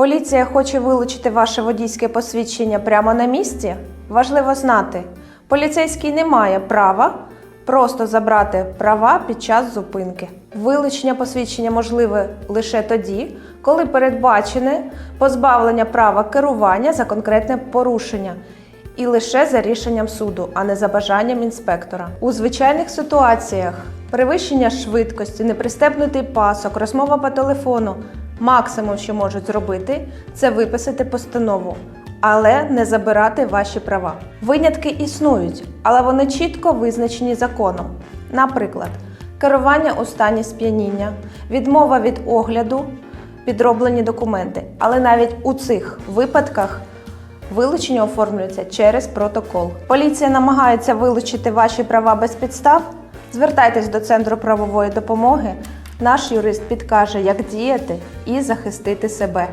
Поліція хоче вилучити ваше водійське посвідчення прямо на місці? Важливо знати, поліцейський не має права просто забрати права під час зупинки. Вилучення посвідчення можливе лише тоді, коли передбачене позбавлення права керування за конкретне порушення. І лише за рішенням суду, а не за бажанням інспектора. У звичайних ситуаціях перевищення швидкості, непристебнутий пасок, розмова по телефону максимум, що можуть зробити, це виписати постанову, але не забирати ваші права. Винятки існують, але вони чітко визначені законом. Наприклад, керування у стані сп'яніння, відмова від огляду, підроблені документи. Але навіть у цих випадках Вилучення оформлюється через протокол. Поліція намагається вилучити ваші права без підстав. Звертайтесь до центру правової допомоги. Наш юрист підкаже, як діяти і захистити себе.